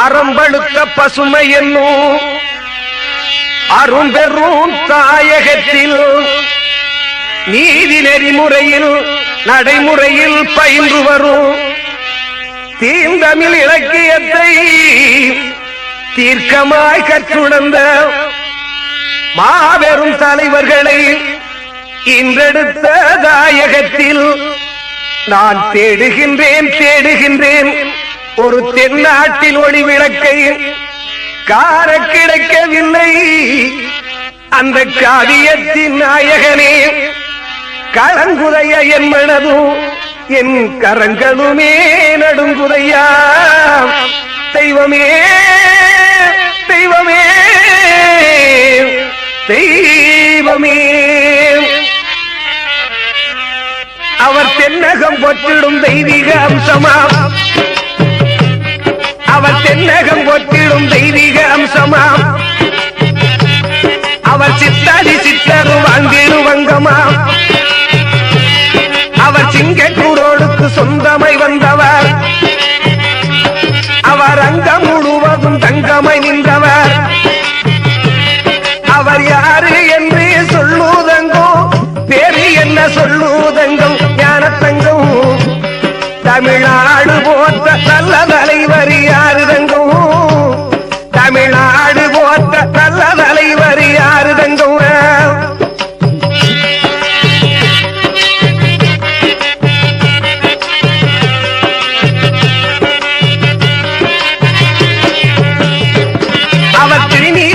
அறம்பழுத்த பசுமை என்னும் அரும்பெரும் தாயகத்தில் நீதி நெறிமுறையில் நடைமுறையில் பயின்று வரும். தீந்தமிழ் இலக்கியத்தை தீர்க்கமாய் கற்றுணர்ந்த மாபெரும் தலைவர்களை இன்றெடுத்த தாயகத்தில் நான் தேடுகின்றேன் தேடுகின்றேன். ஒரு தென்னாட்டில் ஒளி விளக்கை கார கிடைக்கவில்லை அந்த காவியத்தின் நாயகனே கலங்குதைய என் மனதும் என் கரங்களுமே நடுங்குதையா. தெய்வமே தெய்வமே தெய்வமே. அவர் தென்னகம் பொற்றிடும் தெய்வீக அம்சமாம். அவர் தென்னகம் பொற்றிடும் தெய்வீக அம்சமாம். அவர் சித்தாதி சித்தரு வாழ்ந்திடு வங்கமாம். அவர் சிங்கக்கூரோடுக்கு சொந்தமை வந்தவர்.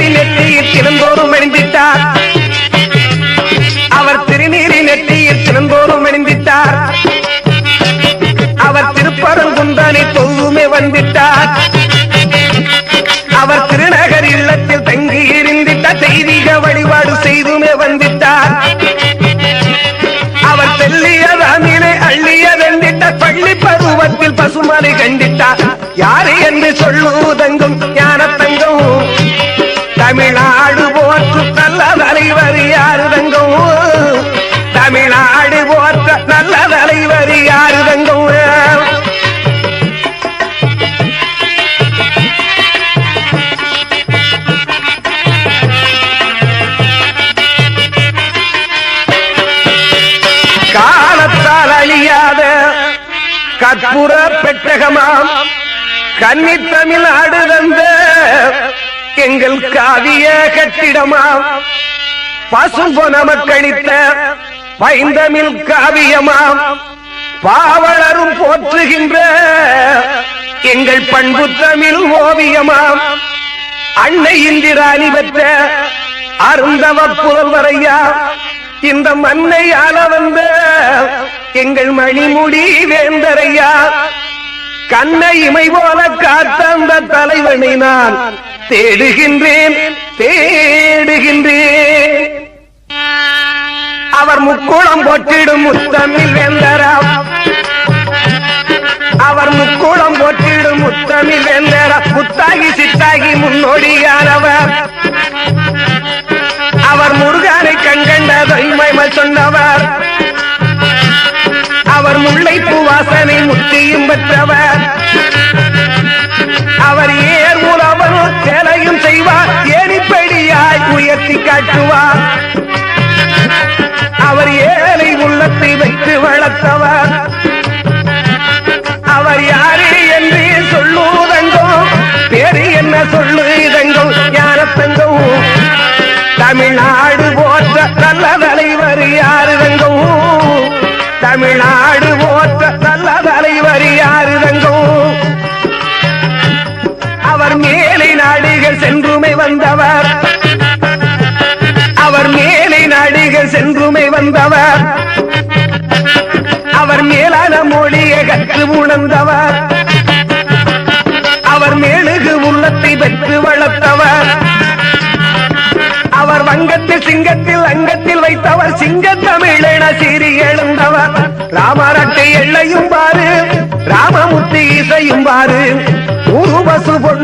திருநீரில் நெற்றியில் தினந்தோறும் அணிந்திட்டார். அவர் திருநீரில் நெற்றியில் தினந்தோறும் அணிந்திட்டார். அவர் திருப்பரங்குந்தானை தொழுமே வந்திட்டார். அவர் திருநகர் இல்லத்தில் தங்கி இருந்திட்ட தெய்வீக வழிபாடு செய்துமே வந்திட்டார். அவர் தெல்லியதாமிலே அள்ளியதெந்திட்ட பள்ளி பருவத்தில் பசுமலை கண்டிட்டார். யாரு என்று சொல்லுவதங்கும் தமிழ் ஆடு வந்த எங்கள் காவிய கட்டிடமாம். பசும்பொன மக்களித்த பைந்தமிழ் காவியமாம். பாவலரும் போற்றுகின்ற எங்கள் பண்பு தமிழ் ஓவியமாம். அன்னை இந்திராணி பெற்ற அருந்தவ புதல்வரையா இந்த மண்ணை ஆள வந்த எங்கள் மணிமுடி வேந்தரையா கண்ணை இமை போல காத்தந்த தலைவனை நான் தேடுகின்றேன் தேடுகின்றேன். அவர் முக்குளம் போட்டிடும் முத்தமிழ் வேந்தராம் அவர் முக்குளம் போட்டிடும் முத்தமிழ் வேந்தர முத்தாகி சித்தாகி முன்னோடியானவர் அவர். முருகனை கண்கண்ட தொய்மைமை சொன்னவர். அவர் முல்லைப்பூ வாசனை முத்தியும் பெற்றவர். அவர் ஏர் உறவன் சேலையும் செய்வார். ஏனிப்படியாய் உயர்த்தி காட்டுவார். அவர் ஏழை உள்ளத்தை வைத்து வளர்த்தவர். அவர் யாரு என்று சொல்லுவதங்கோ பேரு என்ன சொல்லுதங்கோ ஞானத்தங்கோ தமிழ்நாடு போன்ற நல்ல தலைவர் யாருதங்கோ தமிழ்நாடு சென்றுமை வந்தவர். அவர் மேலான மொழியை கற்று உணர்ந்தவர். அவர் மேலுகு உள்ளத்தை பெற்று வளர்த்தவர். அவர் வங்கத்தில் சிங்கத்தில் அங்கத்தில் வைத்தவர். சிங்க தமிழென சீறி எழுந்தவர். ராமரட்டை எல்லையும் பாரு ராமமுத்து இசையும் பாரு. உருவசு பொண்ணு